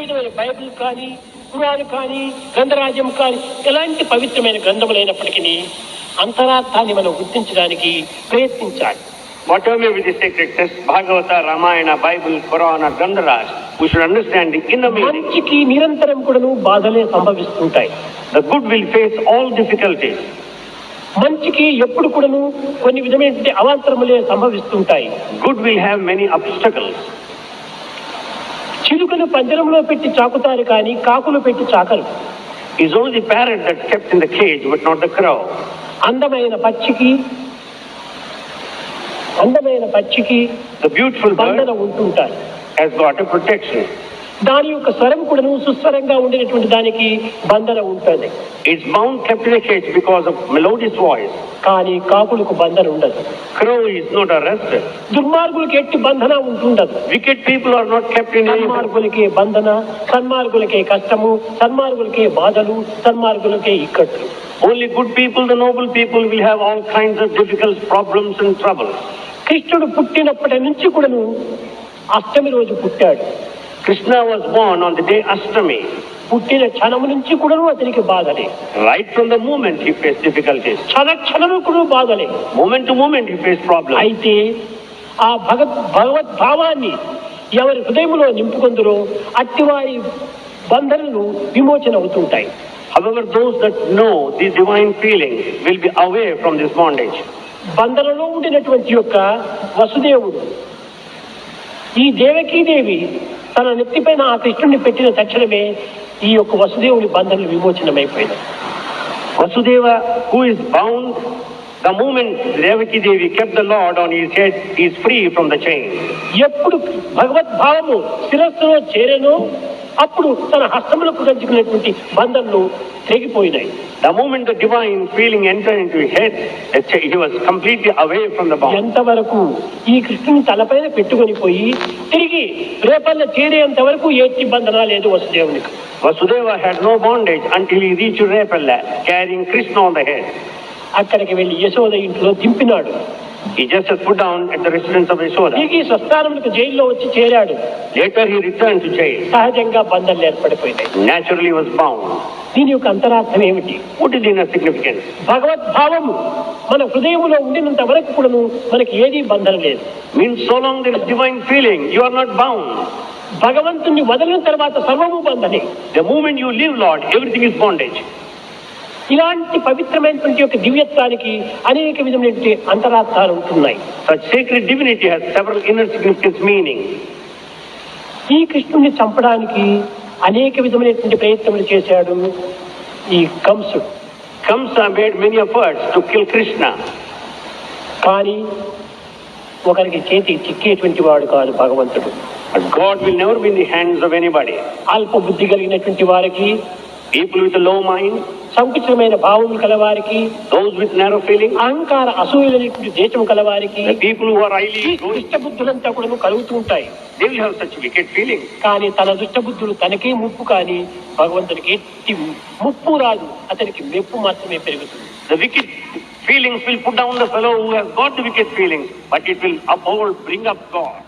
విధమైన బైబిల్ కానీ పురాలు కానీ గంధరాజ్యం కానీ ఎలాంటి పవిత్రమైన గ్రంథములైనప్పటికీ అంతరార్థాన్ని మనం గుర్తించడానికి ప్రయత్నించాలి. Whatever Bhagavata Ramayana Bible Purana గంధరాజ్ అండర్స్టాండింగ్ ఇన్ నిరంతరం కూడా బాధలే సంభవిస్తుంటాయి. The good will face all difficulties మంచికి ఎప్పుడు కూడాను కొన్ని విధమైన అవాంతరములే సంభవిస్తుంటాయి. Good will have many obstacles చిలుకను పంజరంలో పెట్టి చాకుతారు కానీ కాకులు పెట్టి చాకరు It's only the parrot that's kept in the cage, but not the crow. అందమైన పక్షికి అందమైన పక్షికి The beautiful బంధన ఉంటుంటారు has got a protection. దాని యొక్క స్వరం కూడా సుస్వరంగా ఉండేటువంటి దానికి బంధన ఉంటుంది. It's bound captivate because of melodious voice కానీ కాపులకు బంధన ఉండదు. క్రో ఇస్ నాట్ అరెస్ట్ దుర్మార్గులకి ఎట్టి బంధన ఉంటుండదు. Wicked people are not captive సన్మార్గులకి బంధన సన్మార్గులకే కష్టము సన్మార్గులకే బాధలు సన్మార్గులకే ఇక్కట్లు. Only good people the noble people will have all kinds of difficult problems and trouble కృష్ణుడు పుట్టినప్పటి నుంచి కూడాను అష్టమి రోజు పుట్టాడు. Krishna was born on the day Ashtami పుట్టిన క్షణం నుంచి కూడా అతనికి బాధలే. Right from the moment he face difficulties క్షణ క్షణం కూడా బాధలే. Moment to moment he face problem అయితే ఆ భగత్ భగవద్భావాన్ని ఎవరి హృదయంలో నింపుకుందరో అట్టివారి బంధనలు విమోచన అవుతుంటాయి. However those that know the divine feeling will be away from this bondage బంధనలో ఉండినటువంటి యొక్క వసుదేవుడు ఈ దేవకీదేవి తన నెత్తిపైన ఆ కృష్ణుని పెట్టిన తక్షణమే ఈ యొక్క వసుదేవుని బంధన విమోచనమైపోయింది Vasudeva who is bound the moment Devaki Devi kept the lord on ఈ head is free from the chain ఎప్పుడు భగవద్భావము శిరస్సులో చేరను అప్పుడు తన హస్తములకు గంచుకునేటువంటి బంధంలో తెగిపోయినాయి the moment divine feeling enter in head was completely away from the body ఈ కృష్ణుని తలపైన పెట్టుకొని పోయి తిరిగి రేపల్ల చేరేంత వరకు ఏ బంధనా లేదు వసుదేవునికి. Vasudeva had no bondage until he reach Repalle carrying Krishna on the head అక్కడికి వెళ్ళి యశోద ఇంట్లో దింపినాడు. He just has put down at the residence of Yashoda. తిరిగి స్వస్థానములకు జైల్లో వచ్చి చేరాడు Later he returned to jail. సహజంగా బంధనలు ఏర్పడిపోయినాయి Naturally he was bound. దీని యొక్క అంతరార్థం ఏమిటి What is the inner significance? భగవద్భావము మన హృదయంలో ఉండినంత వరకు కూడాను మనకి ఏదీ బంధన లేదు Means so long there is divine feeling, you are not bound. భగవంతుణ్ణి వదిలిన తర్వాత సర్వము బంధనే The moment you leave Lord, everything is bondage. ఇలాంటి పవిత్రమైనటువంటి ఒక దివ్యత్వానికి అనేక విధమైనటువంటి అంతరార్థాలు ఉంటున్నాయి. Secret divinity has several inner significance meaning ఈ కృష్ణుని చంపడానికి అనేక విధమైనటువంటి ప్రయత్నములు చేశాడు ఈ కంసుడు. Kamsa made many efforts to kill Krishna కానీ ఒకరికి చేతి చిక్కేటువంటి వాడు కాదు భగవంతుడు. God will never be the hands of అల్ప బుద్ధి కలిగినటువంటి వారికి పీపుల్ విత్లో మైండ్ సంకుచితమైన భావం కలవారికి డోస్ విత్ నేరో ఫీలింగ్ అహంకార అసూయలు దేశం కలవారికి పీపుల్ హు ఆర్ ఐలీ దుష్ట బుద్ధులంతా కూడా కలుగుతూ ఉంటాయి. They will have such wicked feeling కానీ తన దుష్ట బుద్ధులు తనకే ముప్పు కానీ భగవంతునికి ఎట్టి ముప్పు రాదు. అతనికి మెప్పు మాత్రమే పెరుగుతుంది. The wicked feelings will put down the fellow who has got wicked feeling but it will up hold bring up God